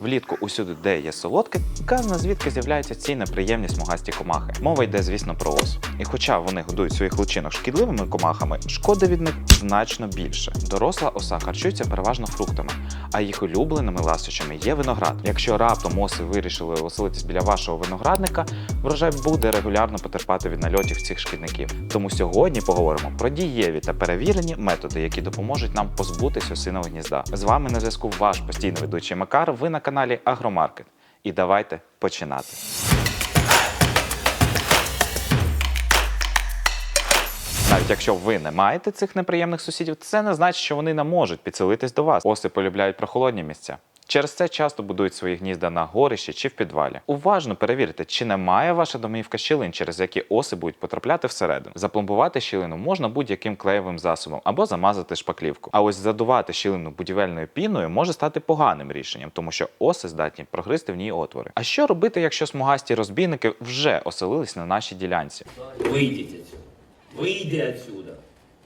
Влітку усюди, де є солодке, казна звідки з'являються ці неприємні смугасті комахи. Мова йде, звісно, про ос. І хоча вони годують своїх личинок шкідливими комахами, шкоди від них значно більше. Доросла оса харчується переважно фруктами, а їх улюбленими ласощами є виноград. Якщо раптом оси вирішили оселитись біля вашого виноградника, врожай буде регулярно потерпати від нальотів цих шкідників. Тому сьогодні поговоримо про дієві та перевірені методи, які допоможуть нам позбутись осиного гнізда. З вами на зв'язку ваш постійний ведучий Макар. Ви на каналі Агромаркет. І давайте починати. Якщо ви не маєте цих неприємних сусідів, це не значить, що вони не можуть підселитись до вас. Оси полюбляють прохолодні місця. Через це часто будують свої гнізда на горищі чи в підвалі. Уважно перевірте, чи немає ваша домівка щілин, через які оси будуть потрапляти всередину. Запломбувати щілину можна будь-яким клеєвим засобом або замазати шпаклівку. А ось задувати щілину будівельною піною може стати поганим рішенням, тому що оси здатні прогризти в ній отвори. А що робити, якщо смугасті розбійники вже оселились на нашій ділянці? Вийдіть. Вийди отсюда.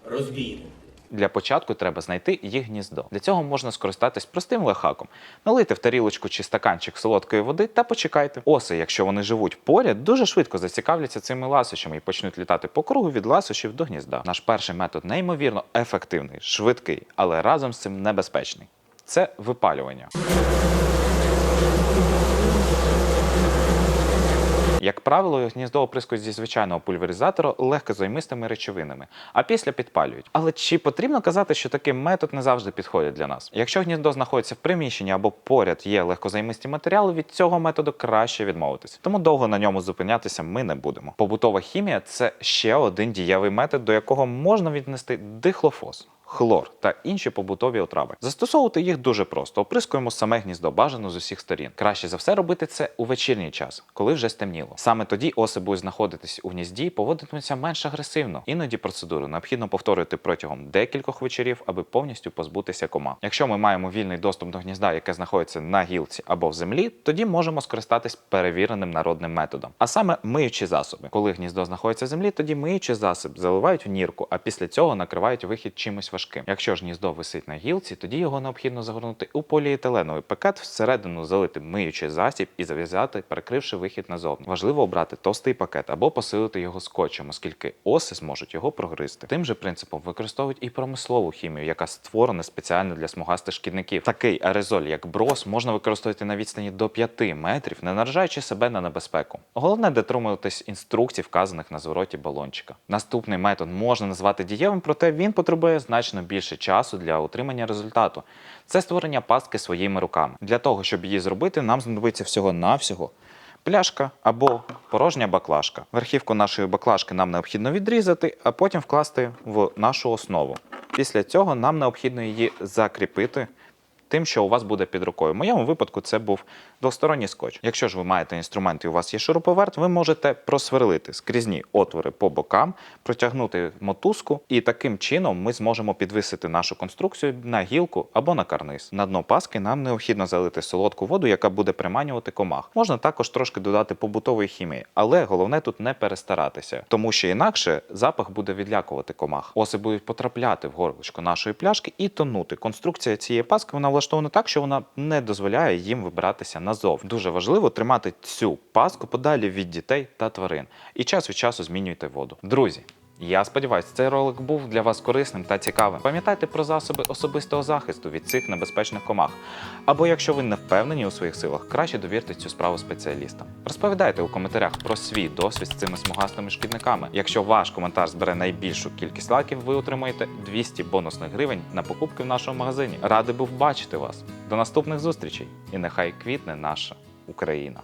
Розбійник. Для початку треба знайти їх гніздо. Для цього можна скористатись простим лайфхаком. Налийте в тарілочку чи стаканчик солодкої води та почекайте. Оси, якщо вони живуть поряд, дуже швидко зацікавляться цими ласощами і почнуть літати по кругу від ласощів до гнізда. Наш перший метод неймовірно ефективний, швидкий, але разом з цим небезпечний. Це випалювання. Як правило, гніздо оприскують зі звичайного пульверизатора легкозаймистими речовинами, а після підпалюють. Але чи потрібно казати, що такий метод не завжди підходить для нас? Якщо гніздо знаходиться в приміщенні або поряд є легкозаймисті матеріали, від цього методу краще відмовитися. Тому довго на ньому зупинятися ми не будемо. Побутова хімія це ще один дієвий метод, до якого можна віднести дихлофос. Хлор та інші побутові отрави. Застосовувати їх дуже просто. Оприскуємо саме гніздо бажано з усіх сторін. Краще за все робити це у вечірній час, коли вже стемніло. Саме тоді оси будуть знаходитись у гнізді поводитимуться менш агресивно. Іноді процедуру необхідно повторювати протягом декількох вечорів, аби повністю позбутися комах. Якщо ми маємо вільний доступ до гнізда, яке знаходиться на гілці або в землі, тоді можемо скористатись перевіреним народним методом, а саме миючі засоби. Коли гніздо знаходиться в землі, тоді миючий засіб заливають в нірку, а після цього накривають вихід чимось важким. Якщо ж гніздо висить на гілці, тоді його необхідно загорнути у поліетиленовий пакет, всередину залити миючий засіб і зав'язати, перекривши вихід назовні. Важливо обрати товстий пакет або посилити його скотчем, оскільки оси зможуть його прогризти. Тим же принципом використовують і промислову хімію, яка створена спеціально для смугастих шкідників. Такий аерозоль, як брос, можна використовувати на відстані до 5 метрів, не наражаючи себе на небезпеку. Головне дотримуватись інструкцій, вказаних на звороті балончика. Наступний метод можна назвати дієвим, проте він потребує значно більше часу для отримання результату. Це створення пастки своїми руками. Для того, щоб її зробити, нам знадобиться всього-навсього пляшка або порожня баклажка. Верхівку нашої баклажки нам необхідно відрізати, а потім вкласти в нашу основу. Після цього нам необхідно її закріпити тим, що у вас буде під рукою. В моєму випадку це був двосторонній скотч. Якщо ж ви маєте інструмент і у вас є шуруповерт, ви можете просверлити скрізні отвори по бокам, протягнути мотузку, і таким чином ми зможемо підвисити нашу конструкцію на гілку або на карниз. На дно паски нам необхідно залити солодку воду, яка буде приманювати комах. Можна також трошки додати побутової хімії, але головне тут не перестаратися, тому що інакше запах буде відлякувати комах. Оси будуть потрапляти в горлышко нашої пляшки і тонути. Конструкція цієї паски вона влаштована так, що вона не дозволяє їм вибиратися назов. Дуже важливо тримати цю паску подалі від дітей та тварин. І час від часу змінюйте воду. Друзі. Я сподіваюся, цей ролик був для вас корисним та цікавим. Пам'ятайте про засоби особистого захисту від цих небезпечних комах. Або якщо ви не впевнені у своїх силах, краще довірте цю справу спеціалістам. Розповідайте у коментарях про свій досвід з цими смугастими шкідниками. Якщо ваш коментар збере найбільшу кількість лайків, ви отримаєте 200 бонусних гривень на покупки в нашому магазині. Радий був бачити вас. До наступних зустрічей! І нехай квітне наша Україна.